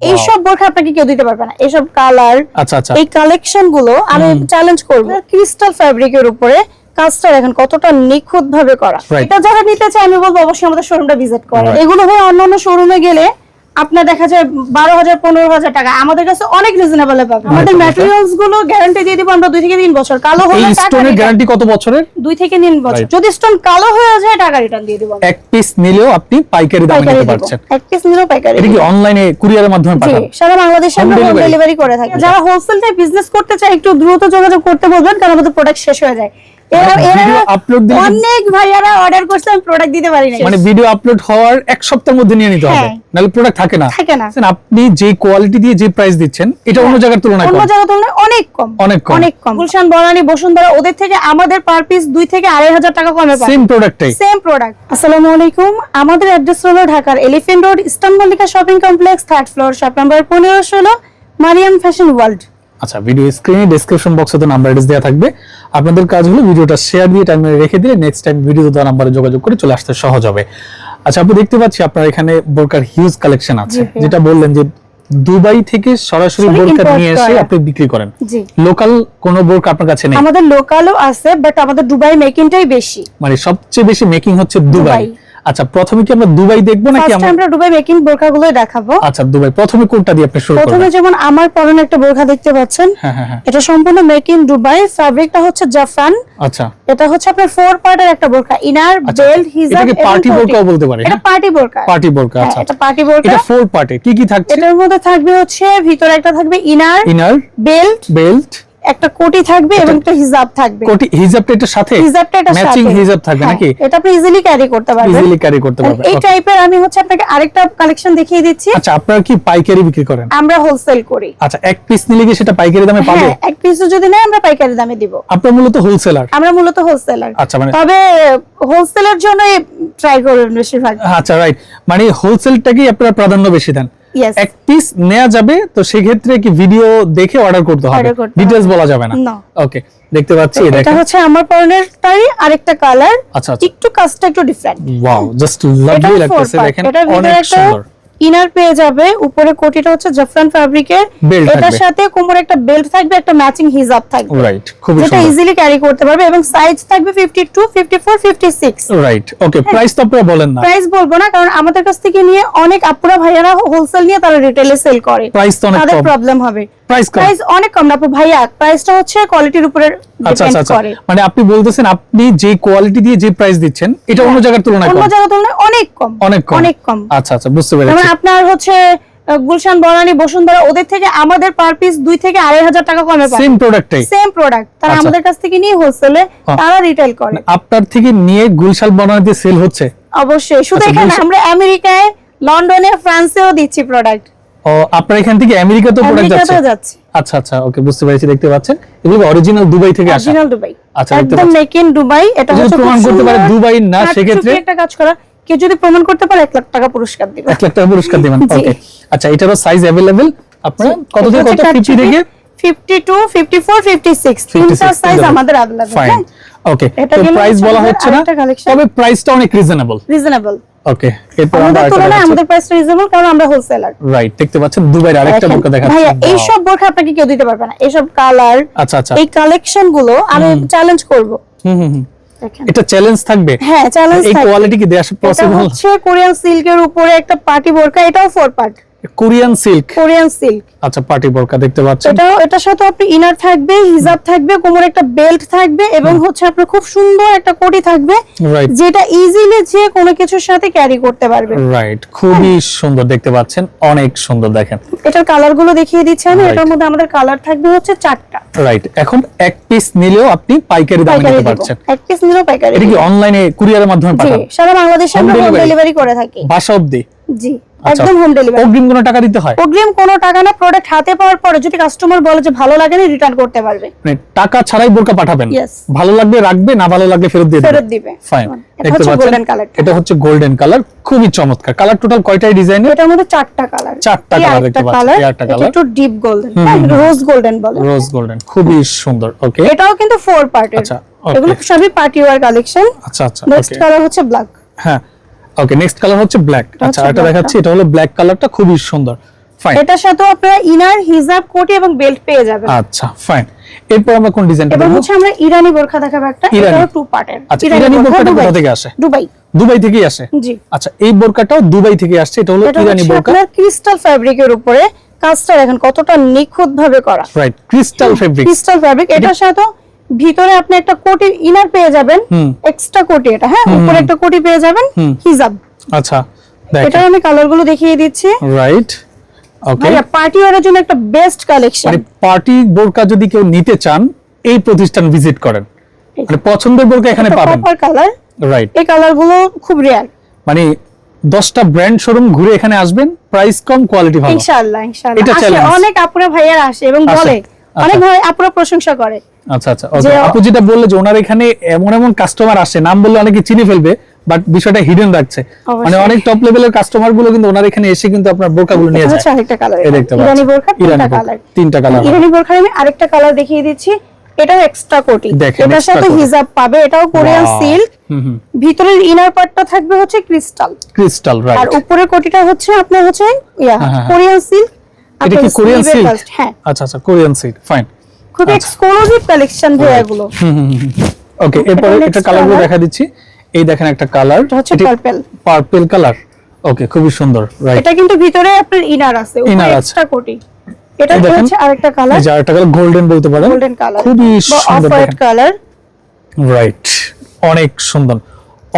এইসব বোরখা আপনাকে কেউ দিতে পারবে না। এইসব কালার আচ্ছা আচ্ছা। এই কালেকশনগুলো আমি চ্যালেঞ্জ করব ক্রিস্টাল ফ্যাব্রিকের উপরে। কাজটা এখন কতটা নিখুঁত ভাবে করা এটা যারা নিতে চায় আমি বলব অবশ্যই আমাদের শোরুমটা ভিজিট করে এগুলো হয়ে অন্যান্য শোরুমে গেলে আপনার দেখা যায় বারো হাজার পনেরো হাজার টাকা। আমাদের কাছে অনেক রিজনেবল পাবে আমাদের ম্যাটেরিয়ালসগুলো গ্যারান্টি দিয়ে দিব আমরা দুই থেকে তিন বছর। কালো হলে স্টোনের গ্যারান্টি কত বছরের? দুই থেকে তিন বছর। যদি স্টোন কালো হয়ে যায় টাকা রিটার্ন দিয়ে দিব এক পিস নিলেও আপনি পাইকারি দামে নিতে পারছেন। এক পিস নিলেও পাইকারি এটা কি অনলাইনে কুরিয়ারের মাধ্যমে পাঠান? সারা বাংলাদেশে আমরা হোম ডেলিভারি করে থাকি। যারা হোলসেল থেকে বিজনেস করতে চায় একটু দ্রুত যোগাযোগ করতে বলবেন কারণ আমাদের প্রোডাক্ট শেষ হয়ে যায়। মানে অনেক ভাইয়ারা অর্ডার করছে আমি প্রোডাক্ট দিতে পারি না মানে ভিডিও আপলোড হওয়ার এক সপ্তাহের মধ্যে নিয়ে নিতে হবে। হ্যাঁ। নাহলে প্রোডাক্ট থাকে না। থাকে না। আপনি যে কোয়ালিটি দিয়ে যে প্রাইস দিচ্ছেন এটা অন্য জায়গার তুলনায় অন্য কম। জায়গা তুলনায় অনেক কম। অনেক কম। অনেক কম। গুলশান বনানী বসুন্ধরা ওদের থেকে আমাদের পার পিস দুই থেকে আড়াই হাজার টাকা কমে সেম প্রোডাক্টটাই সেম প্রোডাক্ট আসসালামু আলাইকুম। আমাদের অ্যাড্রেস হলো ঢাকার elephant road eastern Mallika shopping complex third floor shop number পনেরো ষোলো মারিয়াম ফ্যাশন ওয়ার্ল্ড আচ্ছা ভিডিও স্ক্রিনে ডেসক্রিপশন বক্সে তো নাম্বার অ্যাড্রেস দেওয়া থাকবে। আপনাদের কাজ হলো ভিডিওটা শেয়ার দিয়ে টাইমে রেখে দিলে নেক্সট টাইম ভিডিও দেওয়া নাম্বারে যোগাযোগ করে চলে আসতে সহজ হবে। আচ্ছা আপনি দেখতে পাচ্ছি আপনার এখানে বোরকার হিউজ কালেকশন আছে। যেটা বললেন যে দুবাই থেকে সরাসরি বোরকা নিয়ে এসে আপনি বিক্রি করেন। জি। লোকাল কোনো বোরকা আপনার কাছে নেই। আমাদের লোকালও আছে বাট আমাদের দুবাই মেকিংটাই বেশি। মানে সবচেয়ে বেশি মেকিং হচ্ছে দুবাই। আচ্ছা প্রথমে কি আমরা দুবাই দেখব নাকি আমরা আমরা দুবাই মেকিং বোরখাগুলোই দেখাবো। আচ্ছা দুবাই। প্রথমে কোনটা দিয়ে আপনি শুরু প্রথমে যেমন আমার পরনে একটা বোরখা দেখতে পাচ্ছেন হ্যাঁ হ্যাঁ হ্যাঁ। এটা সম্পূর্ণ মেক দুবাই ফ্যাব্রিকটা হচ্ছে জাফরান আচ্ছা। এটা হচ্ছে আপনার ফোর পার্টের একটা বোরখা ইনার আচ্ছা, বেল্ট হিজাব এটাকে party বোরকাও বলতে পারে, এটা? পার্টি বোরকা পার্টি বোরকা হ্যাঁ, আচ্ছা এটা পার্টি বোরকা এটা ফোর পার্টে কি কি থাকছে? এটার মধ্যে থাকবে হচ্ছে ভিতরে একটা থাকবে ইনার ইনার বেল্ট বেল্ট একটা কোটি থাকবে এবং একটা হিজাব থাকবে। কোটি হিজাবটা এটার সাথে হিজাবটা এটা ম্যাচিং হিজাব থাকবে হ্যাঁ, নাকি? এটা আপনি ইজিলি ক্যারি করতে পারবেন। ইজিলি ক্যারি করতে পারবে এই টাইপের আমি হচ্ছে আপনাকে আরেকটা কালেকশন দেখিয়ে দিচ্ছি। আচ্ছা আপনারা কি পাইকারি বিক্রি করেন? আমরা হোলসেল করি। আচ্ছা এক পিস নিলে কি সেটা পাইকারি দামে পাবে? হ্যাঁ এক পিস যদি নেয় আমরা পাইকারি দামে দিব। আপনার মূলত হোলসেলার আমরা মূলত হোলসেলার আচ্ছা মানে তবে হোলসেলের জন্য ট্রাই করবেন বেশিরভাগ। আচ্ছা রাইট মানে হোলসেলটাকেই আপনারা প্রাধান্য বেশি দেন। এক পিস নেওয়া যাবে তো সেক্ষেত্রে কি ভিডিও দেখে অর্ডার করতে হবে? ডিটেইলস ডিটেলস বলা যাবে না। ওকে দেখতে পাচ্ছি এটা হচ্ছে আমার পরনেরটাই আরেকটা কালার আচ্ছা আচ্ছা। একটু কাজটা একটু ডিফারেন্ট ওয়াও জাস্ট লাভলি লাগতেছে দেখেন অনেক সুন্দর। ইনার পেয়ে যাবে উপরে কোটিটা হচ্ছে জাফরান ফ্যাব্রিকের Belt এটার সাথে কোমরে একটা বেল্ট থাকবে একটা ম্যাচিং হিজাব থাকবে। রাইট যেটা সুন্দর। ইজিলি ক্যারি করতে পারবে এবং সাইজ থাকবে 52 54 56 রাইট ওকে প্রাইস তো আপনারা বলেন না। প্রাইস বলব না কারণ আমাদের কাছ থেকে নিয়ে অনেক আপুরা ভাইয়ারা হোলসেল নিয়ে তারা রিটেলে সেল করে। প্রাইস তো অনেক তাদের প্রবলেম হবে। প্রাইস অনেক কম না আপু ভাইয়া প্রাইসটা হচ্ছে কোয়ালিটির উপরে আচ্ছা আচ্ছা আচ্ছা। মানে আপনি বলতেছেন আপনি যে কোয়ালিটি দিয়ে যে প্রাইস দিচ্ছেন এটা অন্য জায়গার তুলনায় অন্য কম। জায়গা তুলনায় অনেক কম। অনেক কম। অনেক কম। আচ্ছা আচ্ছা বুঝতে পেরেছি। আপনার হচ্ছে গুলশান বনানী বসুন্ধরা ওদের থেকে আমাদের পার পিস দুই থেকে আড়াই হাজার টাকা কমে সেম প্রোডাক্টটাই সেম প্রোডাক্ট তারা আচ্ছা। আমাদের কাছ থেকে নিয়ে হোলসেলে হ্যাঁ। তারা রিটেল করে। আপনার থেকে নিয়ে গুলশাল বনানীতে সেল হচ্ছে? অবশ্যই। শুধু আচ্ছা, এখানে আমরা আমেরিকায় লন্ডনে ফ্রান্সেও দিচ্ছি প্রোডাক্ট ও আপনার এখান থেকে আমেরিকাতেও প্রোডাক্ট যাচ্ছে আমেরিকাতেও যাচ্ছে আচ্ছা আচ্ছা ওকে বুঝতে পেরেছি দেখতে পাচ্ছেন এগুলো অরিজিনাল দুবাই থেকে আসা অরিজিনাল দুবাই আচ্ছা, দেখতে একদম পাচ্ছি। মেক ইন দুবাই এটা যদি হচ্ছে খুব প্রমাণ করতে পারে সুন্দর দুবাই না, কাটছুটি সেক্ষেত্রে? একটা কাজ করা কেউ যদি প্রমাণ করতে পারে এক লাখ টাকা পুরস্কার দিবে এক লাখ টাকা পুরস্কার দিবেন জি। ওকে আচ্ছা এটারও সাইজ অ্যাভেলেবেল আপনারা কত থেকে কত ফিফটি থেকে 52 54 56 তিনটা সাইজ আমাদের अवेलेबल ফাইন হ্যাঁ ওকে এটা তো গেল প্রাইস বলা আমাদের হচ্ছে না আরেকটা collection। তবে প্রাইসটা অনেক রিজনেবল রিজনেবল ওকে এরপর আমরা তুলনায় আমাদের প্রাইস রিজনেবল কারণ আমরা হোলসেলার রাইট দেখতে পাচ্ছেন দুবাইয়ের আরেকটা বোরকা দেখাচ্ছি। ভাইয়া এই এইসব বোরখা আপনাকে কেউ দিতে পারবে না। এইসব কালার আচ্ছা আচ্ছা। এই কালেকশনগুলো আমি চ্যালেঞ্জ করব। হুম হুম। এটা চ্যালেঞ্জ থাকবে? হ্যাঁ চ্যালেঞ্জ এই কোয়ালিটি কি এটা পসিবল হচ্ছে কোরিয়ান সিল্কের উপরে একটা পার্টি বোরকা এটাও four part Korean silk? Korean silk. আচ্ছা পার্টি বোরকা দেখতে পাচ্ছেন। এটার সাথে আপনি ইনার থাকবে হিজাব থাকবে কোমরে একটা বেল্ট থাকবে এবং হচ্ছে আপনার খুব সুন্দর একটা কোটি থাকবে যেটা ইজিলি যে কোনো কিছুর সাথে ক্যারি করতে পারবে। রাইট খুবই সুন্দর দেখতে পাচ্ছেন অনেক সুন্দর দেখেন। এটার কালারগুলো দেখিয়ে দিচ্ছি আমি এটার মধ্যে আমাদের কালার থাকবে হচ্ছে চারটা। রাইট এখন এক পিস নিলেও আপনি পাইকারি দামে নিতে পারছেন। এক পিস নিলেও পাইকারি এটা কি অনলাইনে কুরিয়ারের মাধ্যমে পাঠান? সারা বাংলাদেশে আমরা হোম ডেলিভারি করে থাকি। বাসা অবধি? জি। একদম হোম ডেলিভারি অগ্রিম কোনো টাকা দিতে হয়? অগ্রিম কোনো টাকা না প্রোডাক্ট হাতে পাওয়ার পরে যদি কাস্টমার বলে যে ভালো লাগে না রিটার্ন করতে পারবে। মানে টাকা ছাড়াই বোরকা পাঠাবেন? ভালো লাগবে রাখবে না ভালো লাগবে ফেরত দিয়ে ফেরত দিবে? ফাইন এটা দেখতে হচ্ছে পাচ্ছেন? গোল্ডেন কালার এটা হচ্ছে গোল্ডেন কালার খুবই চমৎকার। কালার টোটাল কয়টাই ডিজাইনের এটার মধ্যে চারটা কালার চারটা colour দেখতে পাচ্ছি, এই আরেকটা colour। একটু ডিপ গোল্ডেন রোজ গোল্ডেন বলে। রোজ গোল্ডেন খুবই সুন্দর ওকে এটাও কিন্তু ফোর পার্টের আচ্ছা, এগুলো সবই পার্টি ওয়ার কালেকশন আচ্ছা আচ্ছা নেক্সট কালার হচ্ছে ব্ল্যাক হ্যাঁ ওকে নেক্সট কালার হচ্ছে ব্ল্যাক আচ্ছা এটা দেখাচ্ছি এটা হলো ব্ল্যাক কালারটা খুবই সুন্দর। Fine. এটার সাথে আপনারা ইনার হিজাব কোটি এবং বেল্ট পেয়ে যাবেন। আচ্ছা ফাইন এরপর আমরা কোন ডিজাইনটা এবার হচ্ছে আমরা ইরানি বোরখা দেখাবো একটা। এটাও টু পার্টের আচ্ছা ইরানি বোরকাটা কোথা থেকে আসে? দুবাই। দুবাই থেকেই আসে? জি। আচ্ছা এই বোরকাটাও দুবাই থেকে আসছে এটা হলো ইরানি আপনার ক্রিস্টাল ফ্যাব্রিকের উপরে কাজটা দেখেন কতটা নিখুঁত ভাবে করা right crystal fabric crystal fabric এটার সাথে ভিতরে আপনি একটা কোটি ইনার পেয়ে যাবেন এক্সট্রা কোটি এটা হ্যাঁ? উপরে একটা কোটি পেয়ে যাবেন। হিজাব। আচ্ছা দেখেন। আমি কালারগুলো দেখিয়ে দিচ্ছি। রাইট ওকে পার্টি ওয়ারের জন্য একটা বেস্ট কালেকশন মানে পার্টি বোরকা যদি কেউ নিতে চান এই প্রতিষ্ঠান ভিজিট করেন। মানে পছন্দের বোরকা এখানে পাবেন। কপার কালার রাইট এই কালারগুলো খুব রেয়ার মানে দশটা ব্র্যান্ড শোরুম ঘুরে এখানে আসবেন প্রাইস কম কোয়ালিটি ভালো। ইনশাআল্লাহ ইনশাআল্লাহ। এটা অনেক আপুরা ভাইয়ারা আসে এবং বলে আচ্ছা। অনেক ভাই আপুরা প্রশংসা করে। আচ্ছা আচ্ছা আপু যেটা বললে যে ওনার এখানে এমন এমন কাস্টমার আসে নাম বললে অনেকে চিনে ফেলবে বাট বিষয়টা হিডেন রাখছে। মানে অনেক টপ লেভেলের কাস্টমারগুলো কিন্তু ওনার এখানে এসে কিন্তু আপনার বোরকাগুলো নিয়ে যায়। আরেকটা কালার এই দেখতে ইরানি পাচ্ছেন। ইরানি বোরকা, কালার তিনটা কালার ইরানি বোরখার আমি আরেকটা কালার দেখিয়ে দিচ্ছি। এটাও এক্সট্রা কোটি এটার সাথে হিজাব পাবে এটাও কোরিয়ান. সিল্ক হুম হুম। ভিতরের ইনার পার্টটা থাকবে হচ্ছে ক্রিস্টাল ক্রিস্টাল আর রাইট উপরের কোটিটা হচ্ছে আপনার হচ্ছে ইয়া হ্যাঁ, হ্যাঁ। কোরিয়ান সিল্ক এটা কি কোরিয়ান সিল্ক হ্যাঁ। আচ্ছা আচ্ছা কোরিয়ান সিল্ক ফাইন খুব। এক্সক্লুসিভ কালেকশন ভাইয়া এগুলো ওকে এরপরে একটা কালারগুলো দেখা দিচ্ছি। এই দেখেন একটা কালার এটা হচ্ছে পার্পল পার্পল কালার ওকে খুবই সুন্দর। রাইট এটা কিন্তু ভিতরে আপনার ইনার আছে Inner আছে। এক্সট্রা কোটি এটা হচ্ছে আরেকটা কালার যে আরেকটা কালার গোল্ডেন বলতে পারেন। গোল্ডেন কালার খুবই বা অফ কালার রাইট অনেক সুন্দর।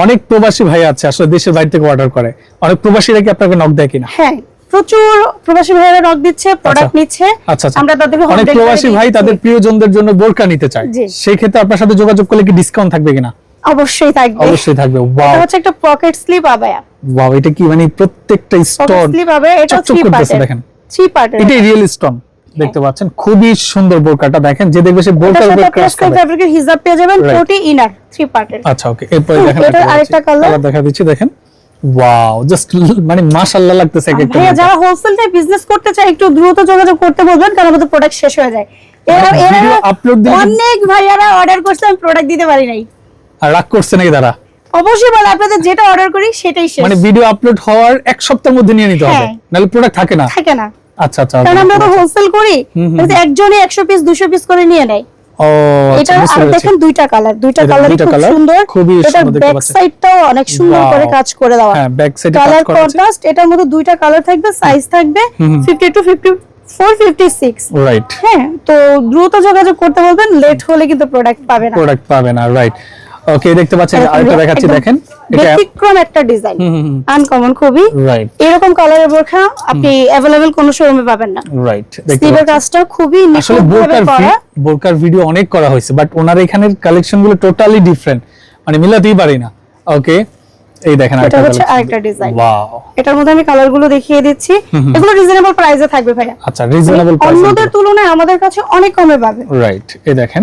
অনেক প্রবাসী ভাই আছে আসলে দেশের বাইরে থেকে অর্ডার করে। অনেক প্রবাসীরা কি আপনাকে নক দেয় কিনা? হ্যাঁ। প্রচুর প্রবাসী নক দিচ্ছে প্রোডাক্ট নিচ্ছে। আচ্ছা আচ্ছা। আমরা তাদেরকে অনেক প্রবাসী ভাই তাদের প্রিয়জনদের জন্য বোরকা নিতে চায়। সেই ক্ষেত্রে আপনার সাথে যোগাযোগ করলে কি ডিসকাউন্ট থাকবে কিনা? অবশ্যই থাকবে। অবশ্যই থাকবে। ওয়াও এটা হচ্ছে একটা পকেট স্লিপ আবায়া। ওয়াও এটা কি মানে প্রত্যেকটা স্টোন স্লিপ আবায়া এটা থ্রি দেখেন। থ্রি পার্টের এটাই রিয়েল স্টোন দেখতে পাচ্ছেন। খুবই সুন্দর বোরকাটা দেখেন যে দেখবে সে বোরকার উপর ক্রাশ ফ্যাব্রিকের হিজাব পেয়ে যাবেন. কোটি ইনার থ্রি পার্টের আচ্ছা ওকে এরপরে দেখেন আরেকটা কালার দেখা দিচ্ছি দেখেন। ওয়াও জাস্ট মানে মাশাআল্লাহ লাগতেছে এক একটা ভাইয়া যারা হোলসেল টাইপ বিজনেস করতে চায় একটু দ্রুত যোগাযোগ করতে বলবেন কারণ আমাদের প্রোডাক্ট শেষ হয়ে যায়। এরা এরা দিলে- অনেক ভাইয়ারা অর্ডার করছে আমি প্রোডাক্ট দিতে পারি নাই। আর রাগ করছে নাকি তারা? অবশ্যই বলে আপনাদের যেটা অর্ডার করি সেটাই শেষ। মানে ভিডিও আপলোড হওয়ার এক সপ্তাহের মধ্যে নিয়ে নিতে হবে। হ্যাঁ। নাহলে প্রোডাক্ট থাকে না। থাকে না। আচ্ছা আচ্ছা কারণ আমরা তো হোলসেল করি। একজনে একশো পিস দুশো পিস করে নিয়ে নেয়। ও এটা আচ্ছা আর দেখেন দুইটা কালার দুইটা কালারই খুব সুন্দর। খুবই সুন্দর ব্যাক সাইডটাও অনেক সুন্দর করে কাজ করে দেওয়া। হ্যাঁ ব্যাক সাইডে কালার কন্ট্রাস্ট এটার মধ্যে দুইটা কালার থাকবে সাইজ থাকবে হুম, হুম। 52 54 56 রাইট হ্যাঁ তো দ্রুত যোগাযোগ করতে বলবেন লেট হলে কিন্তু প্রোডাক্ট পাবে না। প্রোডাক্ট পাবে না রাইট ওকে দেখতে পাচ্ছেন আরেকটা দেখাচ্ছি দেখেন। এটা ব্যতিক্রম একটা ডিজাইন আনকমন খুবই। রাইট এরকম কালারের বোরখা আপনি অ্যাভেলেবেল কোনো শোরুমে পাবেন না। রাইট স্লিভের কাজটা খুবই আসলে বোরকার বোরকার ভিডিও অনেক করা হয়েছে বাট ওনার এখানের কালেকশনগুলো টোটালি ডিফারেন্ট মানে মিলাতেই পারি না। ওকে এই দেখেন এটা আরেকটা হচ্ছে আরেকটা ডিজাইন ওয়াও এটার মধ্যে আমি কালারগুলো দেখিয়ে দিচ্ছি। এগুলো রিজনেবল প্রাইসে থাকবে ভাইয়া। আচ্ছা রিজনেবল অন্যদের তুলনায় আমাদের কাছে অনেক কমে পাবে। রাইট এই দেখেন।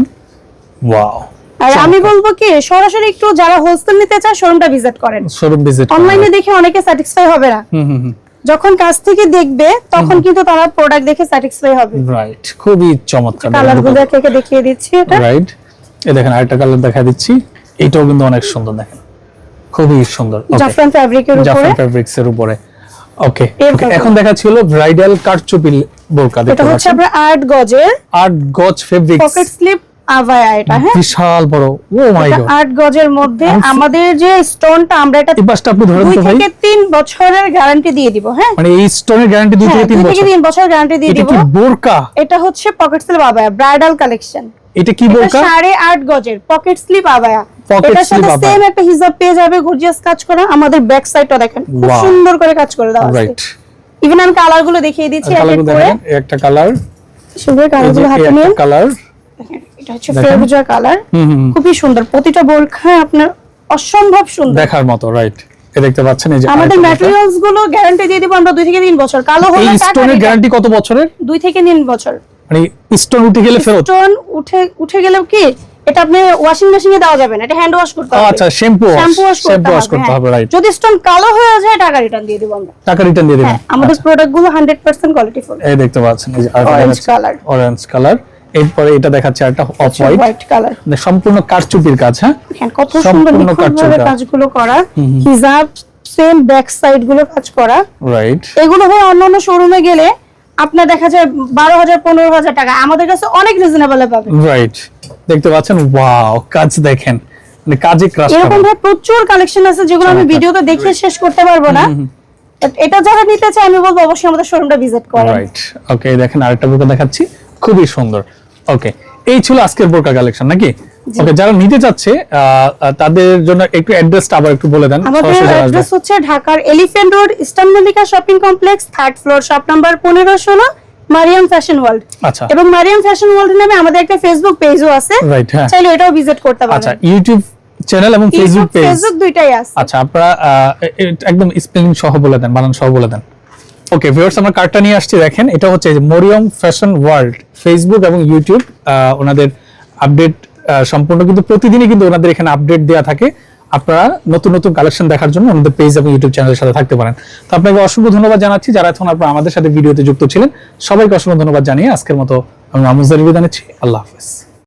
ওয়াও আর আমি বলব কি সরাসরি একটু যারা হোলসেল নিতে চায় শোরুমটা ভিজিট করেন। শোরুম ভিজিট অনলাইনে দেখে অনেকে স্যাটিসফাই হবে না। যখন কাছ থেকে দেখবে তখন কিন্তু তারা প্রোডাক্ট দেখে স্যাটিসফাই হবে। রাইট খুবই চমৎকার। কালারগুলো থেকে দেখিয়ে দিচ্ছি এটা। রাইট এই দেখেন আরেকটা কালার দেখা দিচ্ছি। এটাও কিন্তু অনেক সুন্দর দেখেন। খুবই সুন্দর। জাফরান ফ্যাব্রিকের উপরে। জাফরান ফেব্রিক্স এর উপরে। ওকে এখন দেখাচ্ছি হলো ব্রাইডাল কারচুপি বোরকা এটা হচ্ছে আপনার আট গজের আট গজ ফেব্রিক্স পকেট স্লিপ আভায়া এটা হ্যাঁ? বিশাল বড়। ও মাই গড আট গজের মধ্যে আমাদের যে স্টোনটা আমরা এটা এই আপনি ধরেন তো ভাই থেকে তিন বছরের গ্যারান্টি দিয়ে দিব হ্যাঁ? মানে এই স্টোনের গ্যারান্টি দুই হ্যাঁ, থেকে গ্যারান্টি দিয়ে এটা কি বোরকা? এটা হচ্ছে পকেট স্লিপ ব্রাইডাল কালেকশন এটা কি বোরকা? সাড়ে আট গজের পকেট স্লিপ আবায়া এটার সাথে সেম একটা হিজাব পেয়ে যাবে গর্জিয়াস কাজ করা। আমাদের ব্যাক সাইডটা দেখেন খুব সুন্দর করে কাজ করে দেওয়া আছে। ইভেন আমি কালারগুলো দেখিয়ে দিচ্ছি এক কালার এক করে একটা কালার সুন্দর কালারগুলো হাতে নিন। কালার দেখেন, এটা হচ্ছে ফেরুজা কালার। খুবই সুন্দর। প্রতিটা বোরখা আপনার অসম্ভব সুন্দর। দেখার মতো রাইট দেখতে পাচ্ছেন এই যে আমাদের ম্যাটেরিয়ালসগুলো গ্যারান্টি দিয়ে দিব আমরা দুই থেকে তিন বছর। কালো হলে এই স্টোনের গ্যারান্টি কত বছরের? দুই থেকে তিন বছর। মানে স্টোন উঠে গেলে ফেরত? স্টোন উঠে উঠে গেলেও কি এটা আপনি ওয়াশিং মেশিনে দেওয়া যাবে না। এটা হ্যান্ড ওয়াশ করতে হবে। আচ্ছা শ্যাম্পু শ্যাম্পু ওয়াশ করতে হবে করতে হ্যাঁ। রাইট যদি স্টোন কালো হয়ে যায় টাকা রিটার্ন দিয়ে দিব আমরা। টাকা রিটার্ন দিয়ে দিবেন। হ্যাঁ আমাদের প্রোডাক্টগুলো 100% কোয়ালিটি ফুল এই দেখতে পাচ্ছেন এই যে Orange color। অরেঞ্জ কালার এরপরে এটা দেখাচ্ছে একটা অফ হোয়াইট হোয়াইট কালার সম্পূর্ণ কারচুপির কাজ হ্যাঁ? কত সুন্দর সম্পূর্ণ নিখুঁত ভাবে কাজগুলো করা। হিজাব সেম ব্যাক সাইডগুলো কাজ করা। রাইট এগুলো হয় অন্যান্য শোরুমে গেলে আপনার দেখা যায় বারো হাজার পনেরো হাজার টাকা। আমাদের কাছে অনেক রিজনেবল পাবে রাইট দেখতে পাচ্ছেন? ওয়াও কাজ দেখেন। মানে কাজে ক্রাশ এরকম ভাবে প্রচুর কালেকশন আছে যেগুলো আমি চমৎকার। ভিডিওতে দেখিয়ে শেষ করতে পারব না। এটা যারা নিতে চায় আমি বলব অবশ্যই আমাদের শোরুমটা ভিজিট করেন। রাইট ওকে দেখেন আরেকটা বোরকা দেখাচ্ছি। খুবই সুন্দর। ওকে এই ছিল আজকের বোরকা কালেকশন নাকি? ওকে যারা নিতে চাচ্ছে তাদের জন্য একটু অ্যাড্রেসটা আবার একটু বলে দেন। আমাদের। অ্যাড্রেস হচ্ছে ঢাকার elephant road eastern Mallika shopping complex third floor shop number পনেরো ষোলো মারিয়াম ফ্যাশন ওয়ার্ল্ড আচ্ছা। এবং মারিয়াম ফ্যাশন ওয়ার্ল্ড নামে আমাদের একটা ফেসবুক পেজও আছে। রাইট হ্যাঁ। চাইলে ভিজিট করতে আচ্ছা ইউটিউব চ্যানেল এবং ফেসবুক পেজ ফেসবুক দুইটাই আছে। আচ্ছা আপনারা একদম স্পেলিং সহ বলে দেন বানান সহ বলে দেন। ওকে ভিউয়ার্স আমরা কার্ডটা নিয়ে আসছি, দেখেন, এটা হচ্ছে মরিয়ম ফ্যাশন ওয়ার্ল্ড ফেসবুক এবং ইউটিউব ওনাদের আপডেট সম্পূর্ণ কিন্তু প্রতিদিনই কিন্তু ওনাদের এখানে আপডেট দেওয়া থাকে। আপনারা নতুন নতুন কালেকশন দেখার জন্য আমাদের পেজ এবং ইউটিউব চ্যানেলের সাথে থাকতে পারেন। তো আপনাকে অসংখ্য ধন্যবাদ জানাচ্ছি যারা এখন আপনারা আমাদের সাথে ভিডিওতে যুক্ত ছিলেন। সবাইকে অসংখ্য ধন্যবাদ জানিয়ে আজকের মতো আমি মামুজার বিদায় নিচ্ছি। আল্লাহ হাফেজ।